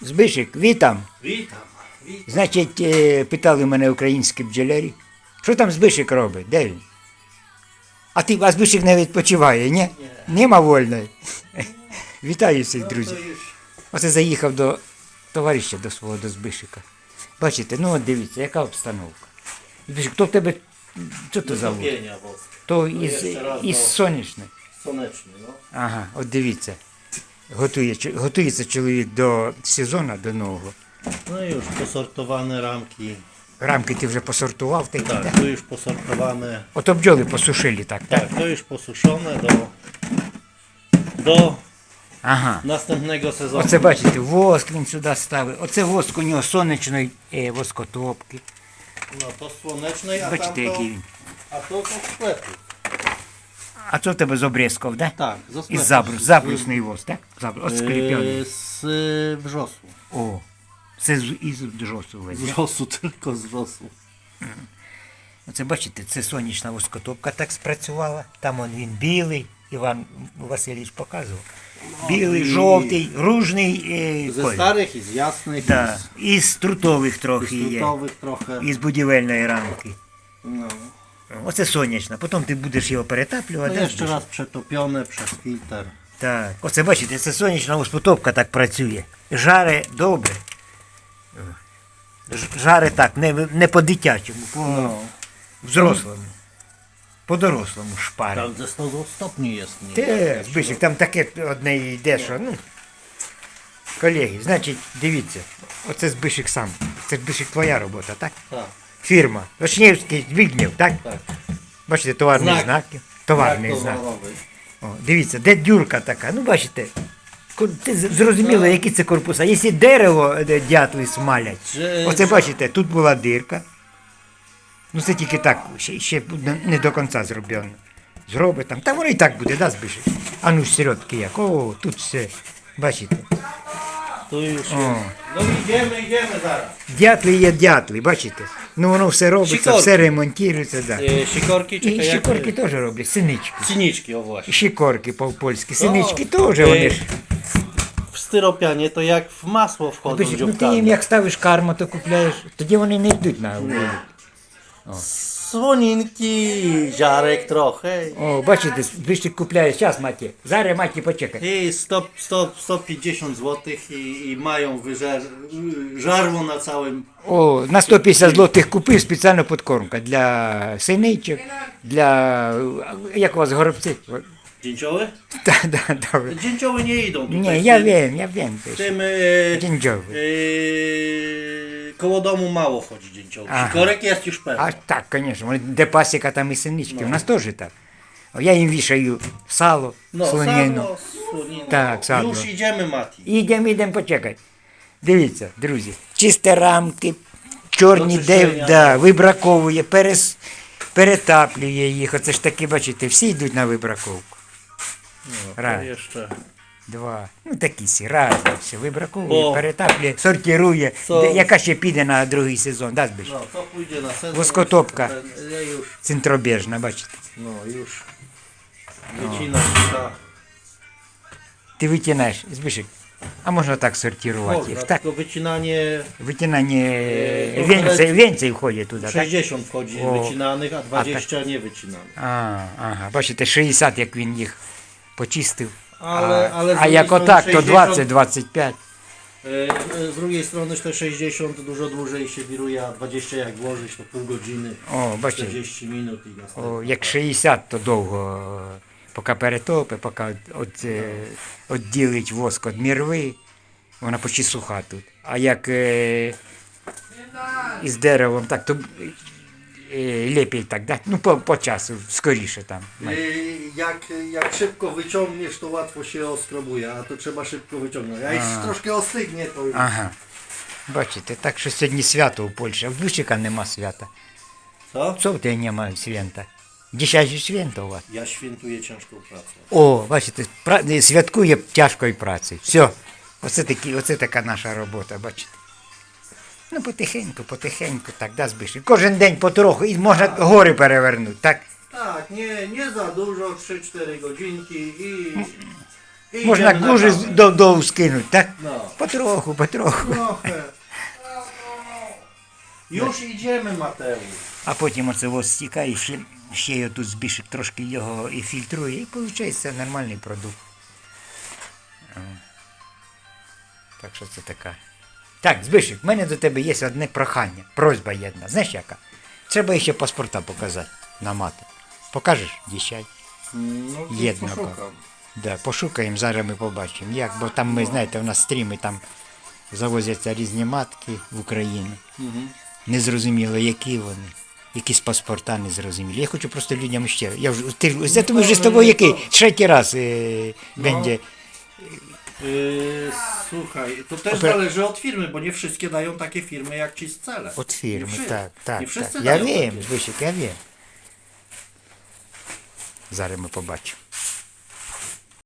Збишик, вітам. Witam, witam. Значить, е, питали мене українські бджолярі, що там Збишик робить? Де він? А ти, а Збишик не відпочиває, ні? Нема вольної. Вітаю всіх, друзі. Оце заїхав до товариша до свого до Збишика. Бачите, ну от дивіться, яка обстановка. Збишик, то в тебе, що то за вулик? То Ну, із, раз із сонячної. Słoneczny, no. Ага, от дивіться. Готує, готується чоловік до сезону, до нового. No i już posortowane ramki. Рамки ти вже посортував такі. Tak, так? tu już posortowane. Ото бджоли посушили так, так? To już posuszone do, do Ага. następnego sezonu. Оце бачите, воск він сюди ставить. Оце воск у нього сонячної е, воскотопки. No to słonecznej, a Бачите, tamto, який він. a to to sklepu. А це в тебе з обрізков, да? Ze sklepu. Із забрус, забрусний воск, так? Забрус, от склеплений. Yy, z y. О, це з, із джосу весь. wrzosu, tylko z wrzosu. Оце бачите, це сонячна воскотопка так спрацювала. Там он він білий, Іван Васильович показував. Білий, і- жовтий, ружний е, колір. starych i z Да. i Із трутових трохи z є. frutowych trochę. Із будівельної рамки. No. Оце сонячна. Потім ти будеш його перетаплювати. jeszcze будеш? raz przetopione przez filtr. Так. Оце бачите, це сонячна воскотопка так працює. Жаре добре. Жаре так, не, не по-дитячому, по No. взрослому. По-дорослому шпаре. Tam ze 100 stopni jest. Nie? Те, там таке одне йде, що, ну. Колеги, значить, дивіться, оце Збишик сам. Це Збишик твоя робота, так? Tak, Фірма. Вишнівський Збігнєв, так? tak. Бачите, товарний Знак. знак. Товарний знак. О, дивіться, де дюрка така. Ну, бачите, ти з- зрозуміло, які це корпуса. Якщо дерево дятли смалять, Чи- оце бачите, тут була дирка. Ну це тільки так, ще, ще не- не до кінця зроблено. Зробить там. Та воно і так буде, да, збіжить. А ну середки як. О, тут все. Бачите. No idziemy, idziemy zaraz. Дятли є дятли, бачите. Ну воно все робиться, Щикорки. все ремонтується, да. Yy, sikorki, І щикорки теж роблять, синички. Cyniczki, o właśnie. Щикорки по-польськи, синички Ну, теж е, вони ж. W styropianie to jak w masło wchodzą Бачиш, ну ти їм як ставиш карму, то купляєш, тоді вони не йдуть на вулицю. Słoninki, ziarek trochę. О, бачите, вище купляє, зараз маті. Зараз маті почекай. I 100, 100, 150 zł i, i mają wyżer, żarło na całym. О, на 150 злотих купив спеціальну подкормка для синичок, для, як у вас горобці? Dzięcioły? Так, так, добре. Dzięcioły nie idą. Ні, я wiem, я tym e, Dzięcioły. e, koło domu mało chodzi dzięciołów. Aha. Sikorek jest już А pełny. так, звісно, вони- де пасіка, там і синички. У нас теж так. О, Я їм вішаю сало, No, слоніну. sadło, słonina. Tak, sadło. Już idziemy, Mati. Ідемо, ідемо, почекай. Дивіться, друзі, чисті рамки, чорні, Очищення. да, вибраковує, перес, перетаплює їх. Оце ж таки, бачите, всі йдуть на вибраковку. To Раз, jeszcze. Два. Ну такі сі, все, вибраковує, О. перетаплює, сортирує. Со- Де- Яка ще піде на другий сезон, да, збиш? No, to pójdzie na sezon. Ja już, Центробіжна, бачите. no już. Wycina się ta. Ти витягаєш, збишик. А можна так сортувати Można, їх, так? tylko wycinanie Витягнення Е, венцей, венцей входять туди, так? 60 wchodzi O. wycinanych, a 20 nie wycinanych. А, ага, бачите, 60, як він їх почистив. Ale, ale z а drugiej як strony отак, то 60, 20-25. e, Z drugiej strony te 60 dużo dłużej się wiruje, a 20 jak włożyć to pół godziny, О, бачите, 40 minut i następne. о, як 60, то довго, поки перетопить, поки от, е, відділить воск від мірви, вона почти суха тут. А як е, із деревом, так, то е, лепій так, да? ну по, по часу, скоріше там. Y, Jak, jak szybko wyciągniesz, to łatwo się oskrobuje, a to trzeba szybko wyciągnąć. A jeśli troszkę ostygnie, to już... Ага. Бачите, так що сьогодні свято у Польщі, а в Бучика нема свята. Co? Co w tej nie ma święta? Dzisiaj święto u was. Ja świętuję ciężką pracę. О, бачите, пра- святкує тяжкою працею. Все. Оце, такі, оце така наша робота, бачите. Ну, потихеньку, потихеньку, так, да, збиши. Кожен день потроху, і можна гори перевернути, так? Tak, nie, nie za dużo, 3-4 godzinki i I Можна idziemy na дуже kawę. до, до скинуть, так? No. Потроху, потроху. Trochę. Już idziemy, Mateusz. А потім оце ось стікає, ще, ще його тут збільшить трошки його і фільтрує, і виходить нормальний продукт. О. Так що це така. Так, Збишик, в мене до тебе є одне прохання, просьба єдна. Знаєш яка? Треба ще паспорта показати на мати. Покажеш? Діщай. No, Jedno Да, пошукаємо, зараз ми побачимо. Як, бо там ми, знаєте, у нас стріми там завозяться різні матки в Україну. Незрозуміло, які вони. Якісь паспорта незрозумілі. Я хочу просто людям ще. Я вже ти це ми вже з тобою який третій раз е, będzie. Yy, słuchaj, to też zależy od firmy, bo nie wszystkie dają takie firmy jak ci z cele. Od firmy, Nie tak, tak. nie tak. Ja wiem, takie. Ja wiem. Zaraz mu.